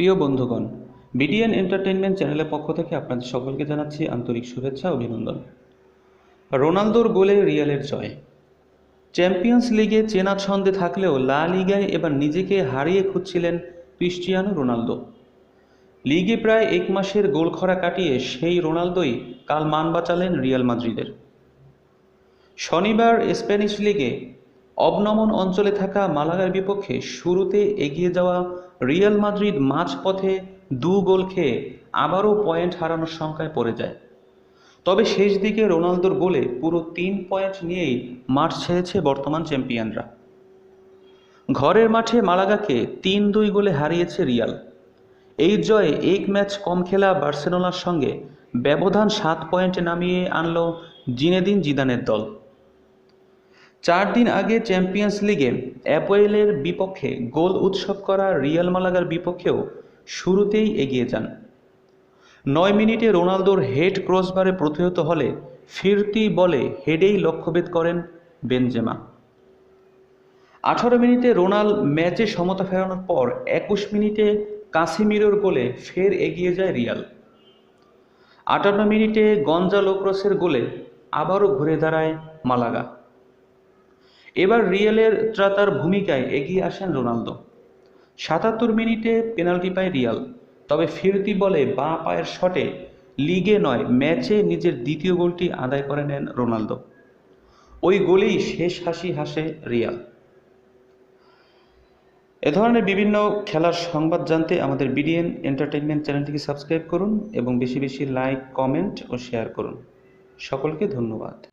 প্রিয় বন্ধুগণ, BDN entertainment চ্যানেলের পক্ষ থেকে আপনাদের সকলকে জানাচ্ছি আন্তরিক শুভেচ্ছা অভিনন্দন। রোনালদোর গোলে রিয়ালের জয়। চ্যাম্পিয়ন্স লিগে চেনা ছন্দে থাকলেও লা লিগায় এবার নিজেকে হারিয়ে খুঁজছিলেন ক্রিস্টিয়ানো রোনালদো। লিগে প্রায় এক মাসের গোলখরা কাটিয়ে সেই রোনালদোই কাল মান বাঁচালেন রিয়াল মাদ্রিদের। শনিবার স্প্যানিশ লিগে অবনমন অঞ্চলে থাকা মালাগার বিপক্ষে শুরুতে এগিয়ে যাওয়া রিয়াল মাদ্রিদ মাঝপথে দু গোল খেয়ে আবারও পয়েন্ট হারানোর সংখ্যায় পড়ে যায়। তবে শেষ দিকে রোনালদোর গোলে পুরো তিন পয়েন্ট নিয়েই মাঠ ছেড়েছে বর্তমান চ্যাম্পিয়নরা। ঘরের মাঠে মালাগাকে তিন দুই গোলে হারিয়েছে রিয়াল। এই জয়ে এক ম্যাচ কম খেলা বার্সেলোনার সঙ্গে ব্যবধান সাত পয়েন্টে নামিয়ে আনল জিনেদিন জিদানের দল। চার দিন আগে চ্যাম্পিয়ন্স লিগে অ্যাপোয়েলের বিপক্ষে গোল উৎসব করা রিয়াল মালাগার বিপক্ষেও শুরুতেই এগিয়ে যান। নয় মিনিটে রোনালদোর হেড ক্রসবারে প্রতিহত হলে ফিরতি বলে হেডেই লক্ষ্যভেদ করেন বেনজেমা। আঠারো মিনিটে রোনাল ম্যাচে সমতা ফেরানোর পর একুশ মিনিটে কাসিমিরোর গোলে ফের এগিয়ে যায় রিয়াল আটান্ন মিনিটে গঞ্জালো ক্রসের গোলে আবারও ঘুরে দাঁড়ায় মালাগা এবার রিয়ালের ত্রাতার ভূমিকায় এগিয়ে আসেন রোনালদো। সাতাত্তর মিনিটে পেনাল্টি পায় রিয়াল, তবে ফিরতি বলে বাঁ পায়ের শটে লিগে নয়, ম্যাচে নিজের দ্বিতীয় গোলটি আদায় করে নেন রোনালদো। ওই গোলেই শেষ হাসি হাসে রিয়াল। এ ধরনের বিভিন্ন খেলার সংবাদ জানতে আমাদের বিডিএন এন্টারটেনমেন্ট চ্যানেলটিকে সাবস্ক্রাইব করুন এবং বেশি বেশি লাইক, কমেন্ট ও শেয়ার করুন। সকলকে ধন্যবাদ।